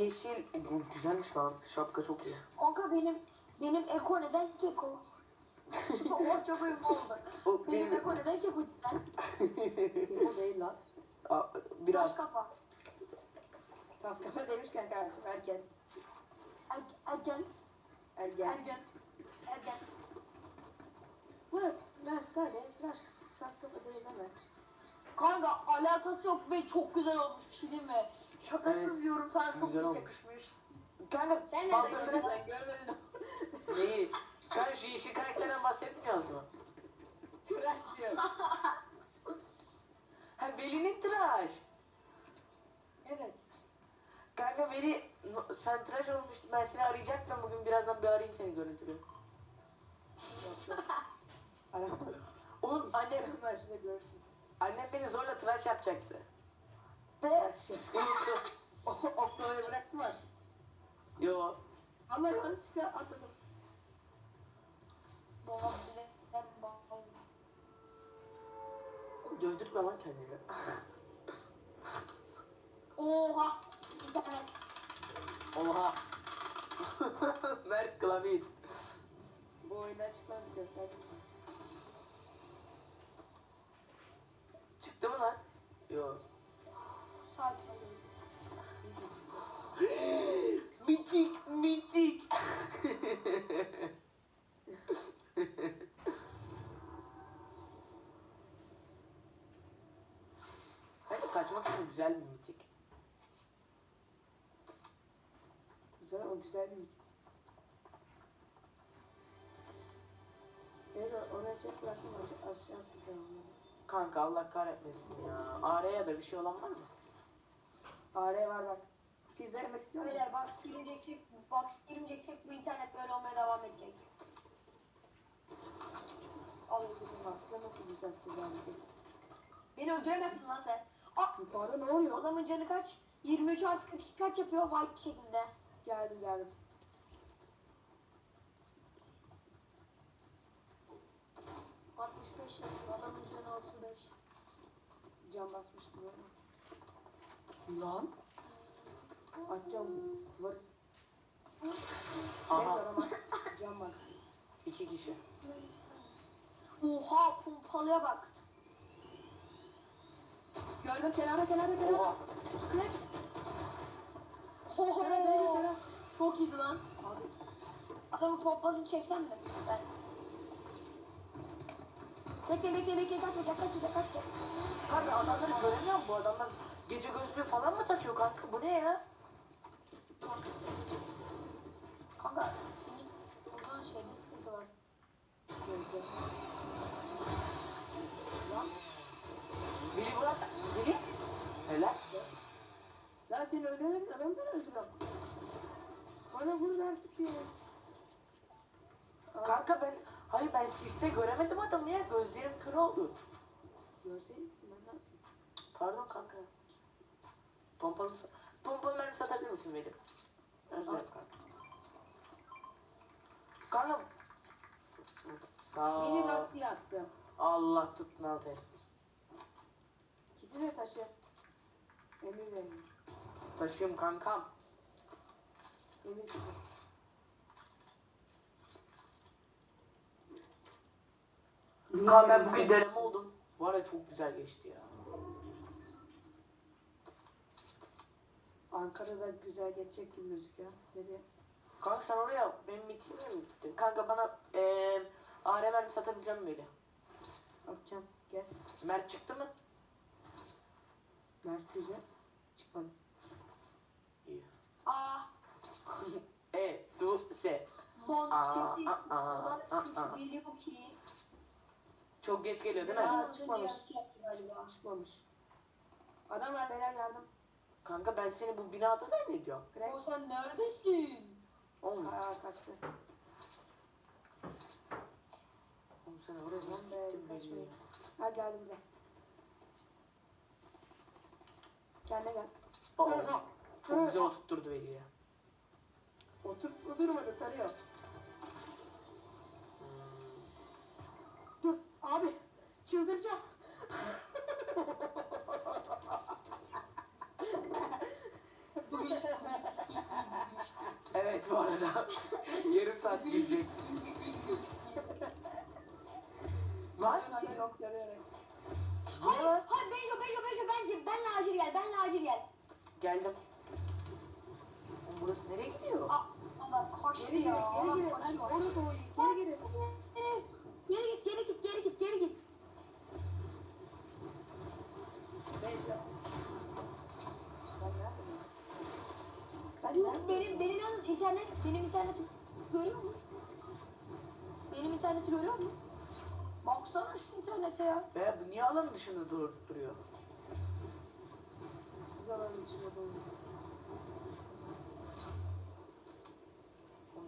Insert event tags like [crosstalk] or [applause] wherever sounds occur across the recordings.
yeşil. Bu güzelmiş lan. Şapka çok iyi. Kanka benim benim Eko neden Keko? [laughs] o çok uyumlu oldu. O Benim Eko neden Keko cidden? [laughs] O değil lan. Aa, biraz Taş kafa. Tas kafa demişken kardeşim erken. Er, ergen. Ergen. Ergen. Ergen. Bu ben gayet tıraş tas kafa değil ama. Kanka alakası yok ve çok güzel olmuş bir şey değil mi? Şakasız Evet, diyorum sana çok güzel pis olmuş. yakışmış. Kanka Sen ne pantolonu diyorsun? Sen görmedin. [laughs] neyi? Kanka şu yeşil karakterden bahsetmiyoruz mu? Tıraş diyoruz. Ha Veli'nin tıraş. Evet. Kanka Veli no- sen tıraş olmuştun. Ben seni arayacaktım bugün. Birazdan bir arayayım seni görüntülü. [laughs] Oğlum annem, görsün. annem beni zorla tıraş yapacaktı. Ve Tıraş yap. Unuttum. [laughs] Oklavayı bıraktım artık. Yo. Allah yanlışlıkla atladım. dolabilir. Dövdürtme lan kendini. Oha. İnternet. Oha. Mert klavye. Bu oyundan çıkmam gösterdi sana. Çıktı mı lan? Yo. Sakin ol. Biz yapacağız. Mitik, mitik. Hayır, kaçmak için güzel bir mitik. Güzel o güzel bir müzik. Evet oraya çok bıraktım aşağı size onları. Kanka Allah kahretmesin ya. Araya da bir şey olan var mı? AR var bak. Pizza yemek istiyor musun? Beyler box girmeyeceksek, box girmeyeceksek bu internet böyle olmaya devam edecek. Al bunu. Aslında nasıl düzelteceğiz abi? Beni öldüremezsin lan sen. Aa, Yukarıda ne oluyor? adamın canı kaç? 23 artı 42 kaç yapıyor white bir şekilde. Geldim geldim. beş yapıyor. Adamın canı 35. Cam basmıştım ama. Lan. Açacağım duvarı. Aha. Ama cam bastım. iki kişi. Oha pompalıya bak. Gördüm kenara kenara kenara. Oha. Direkt. Ho ho Kenara kenara kenara. Çok iyiydi lan. Abi Adamın pompasını çeksen mi? Ben. Bekle bekle bekle kaç kaç kaç kaç. Kanka adamları göremiyor mu bu adamlar? Gece gözlüğü falan mı takıyor kanka? Bu ne ya? Kanka senin buradan şeyde sıkıntı var. gördüm. Lan. Biri bırak. Biri. Helal. Seni öldüremedin adamı ben öldürüyorum. Bana vur artık ya. Kanka ben hayır ben siste göremedim adamı ya. Gözlerim kör oldu. Görseydin ben ne? Pardon kanka. Pompalı Pompalı mermi satabilir misin benim? Dilerim kanka. Kanka. Sağ ol. lastiği attım. Allah tutun al test. İkisi de taşı. Emir benim. Taşıyorum kankam. Çıkıyor. Kanka ben bugün deneme oldum. Var ya çok güzel geçti ya. Ankara'da güzel geçecek gibi gözüküyor. Ne diye? Kanka sen oraya benim mitingime mi gittin? Kanka bana eee AR mermi satabileceğim böyle. Atacağım. Gel. Mert çıktı mı? Mert güzel. Çıkmadı. İyi. Aa. e, du, se. Mon Aa, sesi aa, o kadar aa, kötü aa. geliyor ki. Çok geç geliyor değil mi? Aa, çıkmamış. galiba. Çıkmamış. Adam var beyler yardım. Kanka ben seni bu binada zannediyorum. O Crack. sen neredesin? Oğlum, Aa kaçtı. oğlum sen oraya nasıl Lan be gittin kaçmayın. böyle? Ha geldi buraya. Kendine gel. Aa, çok güzel oturtturdu beni ya. Otur, durmadı tarıyor. Dur abi çıldıracağım. Bugün bu arada. Yarım saat sürecek. Var. Seni göstererek. Hayır, hayır Benjo, Benjo, Benjo, bence benle acil gel, benle acil gel. Geldim. Burası nereye gidiyor? Aa, Geri geri geri geri. Ben orada doğru geri geri. Geri git, geri git, geri git, geri git. Neyse. Benim, benim yalnız internet, benim interneti görüyor musun? Benim interneti görüyor musun? Baksana şu internete ya. Be bu niye alanın dışında dur duruyor? Zamanın içinde doğru.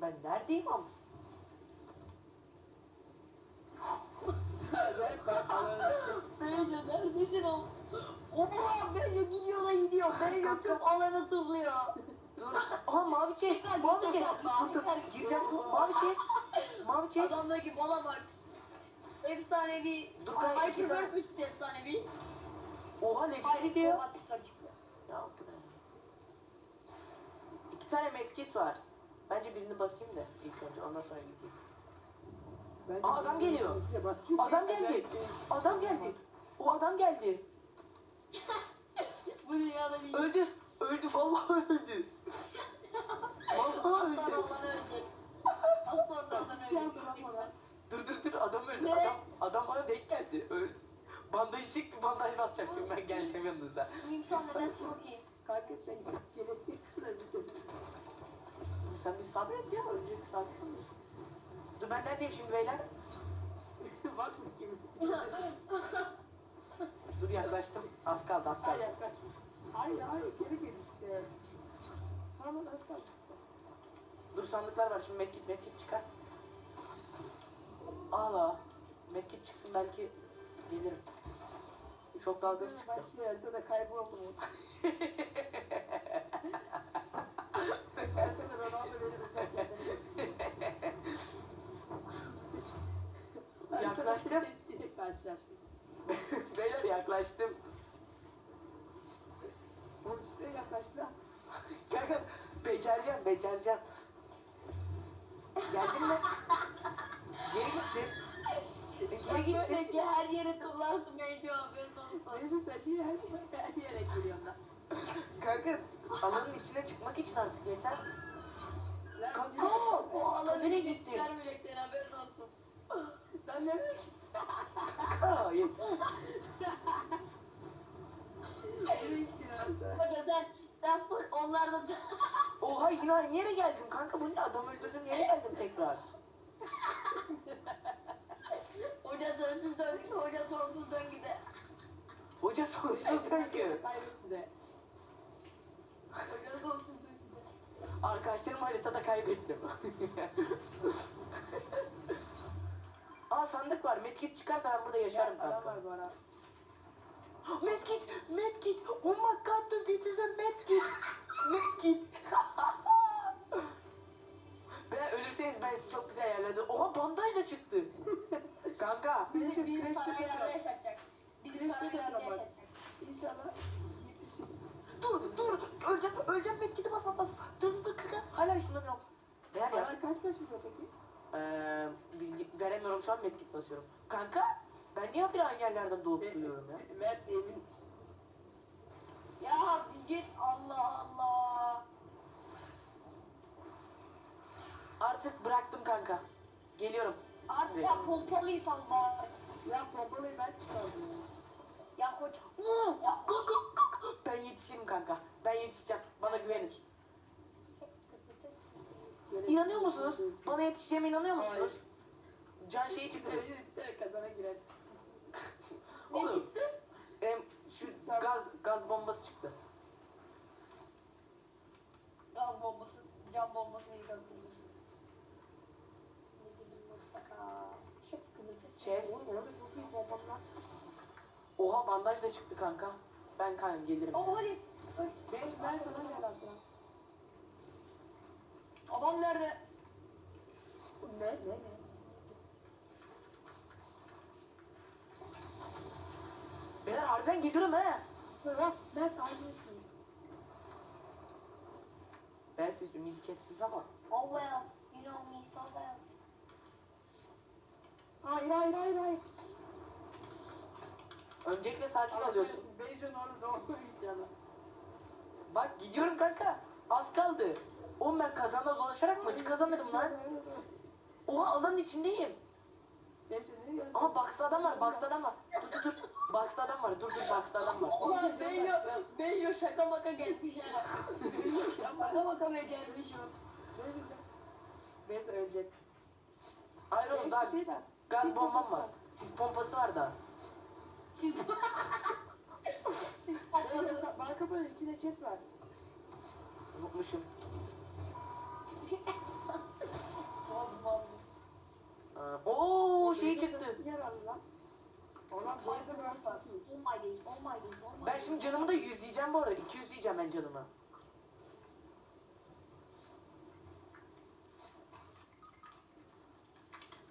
Ben neredeyim ama? Acayip ben alanın içinde. Benjo neredesin o? Oha Benjo gidiyor da gidiyor. Benjo tüm alanı tırlıyor. Dur. Aha mavi çeş. Mavi çeş. Dur dur. Gireceğim. Mavi çeş. Mavi çeş. Adamdaki bala bak. Efsanevi. Dur, tane- Burst üstü efsanevi. Oha Hayır diyor. oha. Ya bu ne? İki tane medkit var. Bence birini basayım da ilk önce ondan sonra gideyim. Bence Aa, adam geliyor. bas. Çünkü Adam geldi. Adam geldi. O adam geldi. [laughs] Bu dünyada bir Öldü. Öldü. Vallahi öldü. Vallahi aslan öldü. ölecek. Aslan da ölecek. bana? Dur dur dur adam öldü. Ne? Adam, adam bana denk geldi. Öldü. Bandaj çıktı. Bandaj basacak şimdi ben geleceğim yanınıza. Benim şu an neden çok iyi. Kanka sen gelesi kadar bir de. Sen bir sabret ya. Önce bir sakin ol. Dur ben neredeyim şimdi beyler? [laughs] Bak bakayım. Dur yaklaştım. Az kaldı az Hayır kaldı. yaklaşma. Hayır hayır geri geri. Evet. Tamam az kaldı. Dur sandıklar var şimdi medkit medkit çıkar. Ağla. Medkit çıksın belki gelirim. Çok dalgası çıktı. Ben şey haritada kayboldum. [laughs] Yaklaştım. Haritada karşılaştım. [laughs] Beyler yaklaştım. Üstüne yaklaştı. Kanka [laughs] becereceğim becereceğim. Geldin mi? Geri gittim. Geri gittim. Böyle her yere tırlarsın ben şu an ben sana Neyse sen niye her, yere geliyorsun lan? Kanka alanın içine çıkmak için artık yeter. Kanka O alanı nereye hiç gittin? çıkarmayacak seni haberin olsun. Lan nereye yeter. Nereye gidiyorsun sen? Sen, full onlarda [laughs] Oha yine yere geldim kanka bu ne adam öldürdüm yere geldim tekrar. Hoca sonsuz döngü, hoca sonsuz döngüde. Hoca sonsuz döngü. De. Hoca sonsuz. Arkadaşlarım haritada kaybettim. [laughs] Aa sandık var. Medkit çıkarsa ben burada yaşarım Ya kanka. var bana. [gasps] Medkit, medkit. Oh my god, this is a medkit. Medkit. ben ölürseniz ben sizi çok güzel yerlerdim. Oha bandaj da çıktı. kanka. Bizi, Neyse, bizi kreş saraylarda götürüyor. yaşatacak. Bizi Kreş saraylarda götürüyor bak. yaşatacak. İnşallah yetişir. Dur, dur. Öleceğim, öleceğim. Medkit'i basma bas. Dur, dur kanka. Hala ışınlanıyorum. Değer ya. Bana kaç kaç vuruyor peki? Eee, bilgi, veremiyorum şu an medkit basıyorum. Kanka, ben niye bir aynı doğup duruyorum ya? Mert emin. Ya bir git Allah Allah. Artık bıraktım kanka. Geliyorum. Artık ya pompalıyı sal bari. Ya pompalayı ben çıkardım. Ya kalk, kalk, kalk. Ben yetişirim kanka. Ben yetişeceğim. Bana güvenin. İnanıyor musunuz? Bana yetişeceğime inanıyor musunuz? Can şeyi çıktı. Bir kazana girersin. Ne Oğlum, çıktı? em, şu gaz gaz bombası çıktı. Gaz bombası, cam bombası neyi gaz bombası? Neyse bir mutlaka. Çok kılıçsız. Chest. Oğlum orada çok iyi pompalar çıktı. Oha bandaj da çıktı kanka. Ben kanka gelirim. Oh hadi. hadi. Ben ben sana gel aklıma. Adam nerede? Ne ne ne? Beyler harbiden Mert acilsin. Ben siz kestiniz ama. Oh well. You know me so well. Hayır hayır hayır hayır. Öncelikle sakin oluyorsun. Beyzon orada doğru inşallah. Bak gidiyorum kanka. Az kaldı. Oğlum ben kazanda dolaşarak maçı kazanırım lan. Oha alanın içindeyim. Ama box'ta adam var, box'ta adam var. Dur dur dur. Box'ta adam var, dur dur box'ta adam var. Ulan Beyyo, Beyyo şaka maka gelmiş ya. Şaka maka o. Beyzon Beyzon ölecek. Hayır oğlum daha şey gaz bombam var. Sis pompası var daha. Siz Siz bana kapalı içinde chest var. Unutmuşum. [laughs] Aa, Oo şey çıktı. Yer aldı lan. Oh my days, oh my days, oh my Ben days. şimdi canımı da 100 diyeceğim bu arada. 200 diyeceğim ben canımı.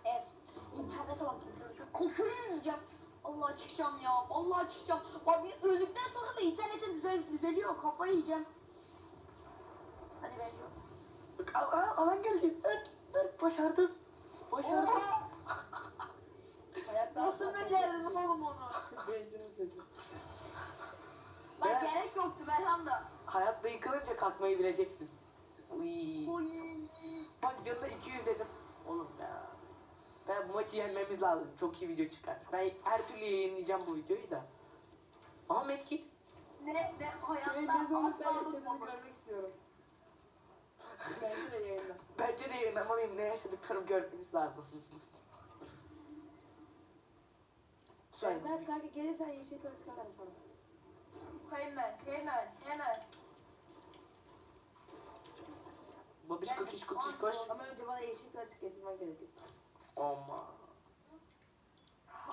Evet. İnternete bakıyorum. Kafayı yiyeceğim. Allah çıkacağım ya. Allah çıkacağım. Bak bir öldükten sonra da internete düzel düzeliyor. Kafayı yiyeceğim. Hadi ben Bak al, alan geldi. Evet, evet, başardım. Başardım. Nasıl becerdin oğlum onu? Beyzon'un sesi. Bak Ben- gerek yoktu Berhanda. Hayatta yıkılınca kalkmayı bileceksin. Uy. Oy. Bak canına 200 dedim. Oğlum ya. Ben bu maçı yenmemiz lazım. Çok iyi video çıkar. Ben her türlü yayınlayacağım bu videoyu da. Aha medkit. Ne ne hayatta Beyzon'un ben asla yaşadığını unutmam. görmek istiyorum. [laughs] Bence de yayınla. Bence de yayınlamalıyım. Ne yaşadıklarımı görmeniz lazım. Ben kanka gelirsen yeşil kılıç katarım sana. Hemen hemen hemen. Babiş kokiş kokiş koş. Ama önce bana yeşil kılıç getirmen gerekiyor. Oma.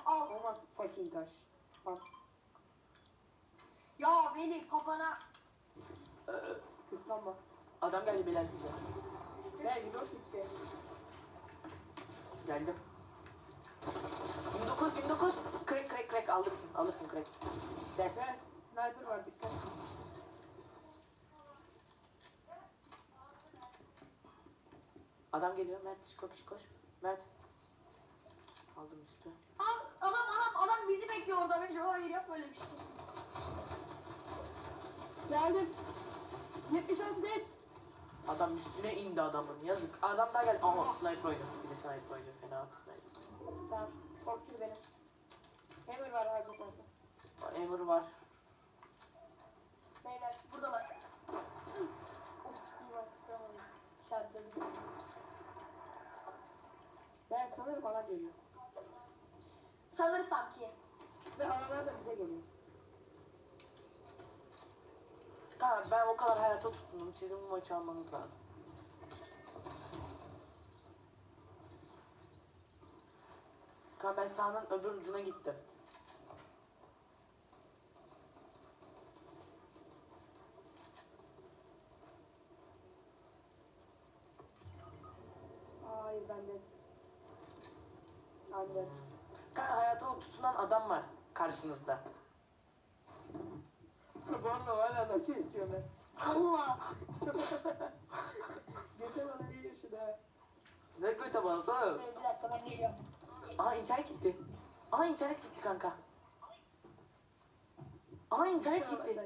Al. Oh my fucking gosh. Bak Ya beni kafana. kıskanma. Adam geldi beyler size. Gel bir dört bitti. Geldim. 29 29. Crack crack crack alırsın alırsın crack. Gel. Ben sniper var dikkat. Adam geliyor Mert koş koş koş. Mert. Aldım üstü. Al adam adam adam bizi bekliyor orada. Bence hayır yap böyle bir şey. Geldim. 76 dead. Adam üstüne indi adamın yazık. Adam daha geldi. Aha sniper oynuyor. Bir de sniper oynuyor. Fena sniper. Tamam. Foxy benim. Hammer var harcak varsa. Emir var. Beyler buradalar. Of iyi var tutamadım. İşaretledim. Ben sanırım bana geliyor. Sanırsam ki. Ve analar da bize geliyor. Tamam ben o kadar hayata tutundum. Sizin bu maçı almanız lazım. Ben sahanın öbür ucuna gittim. Ay ben dead. Kanka hayata tutunan adam var karşınızda. Bu arada hala nasıl istiyor ben? Allah. [laughs] Geçen bana bir yaşı daha. Ne kötü bana Beyler, Bir dakika ben geliyorum. Aha internet gitti. Aha internet gitti kanka. Aha internet gitti.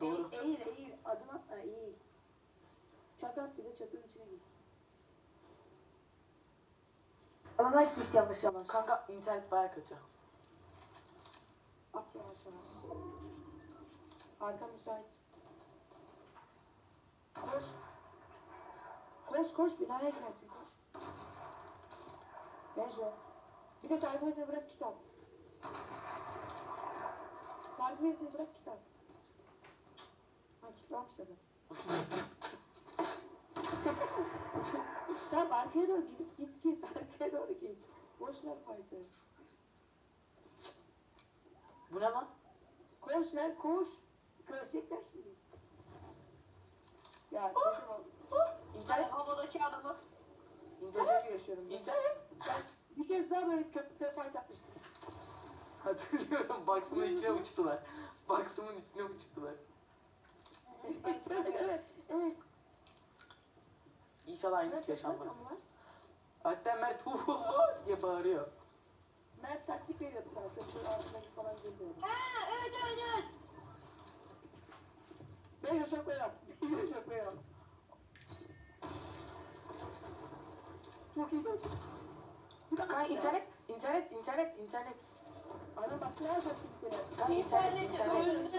Doğru. Eğil, eğil, eğil. Adım atma, eğil. Çat at bir de çatının içine gir. Alana git yavaş yavaş. Kanka internet baya kötü. At yavaş yavaş. Arka müsait. Koş. Koş koş binaya girersin koş. Benjo. Bir de bezini bırak kitap. Bezini bırak kitap. Ha kitapmış zaten. tamam arkaya doğru git git git [laughs] arkaya doğru git. Boş ver fight'ı. Bu ne lan? Koş lan koş. Görecekler şimdi. Ya dedim oğlum. Ben İnternet, havadaki adamı. internet, yaşıyorum ben. internet. Bir kez daha böyle köpte fight atmıştın. Hatırlıyorum Box'ımın içine uçtular. Box'ımın içine uçtular. evet evet evet. İnşallah aynısı yaşanmaz. Hatta Mert hu hu hu diye bağırıyor. Mert taktik veriyordu sana. Köprünün altındaki falan geliyordu. Ha evet evet evet. Beyler şok beyler. Beyler şok beyler. Çok iyi çok iyi. Bir dakika. Kanka internet, internet, internet, internet. Ana baksana yapacak şimdi seni. Kanka internet, internet.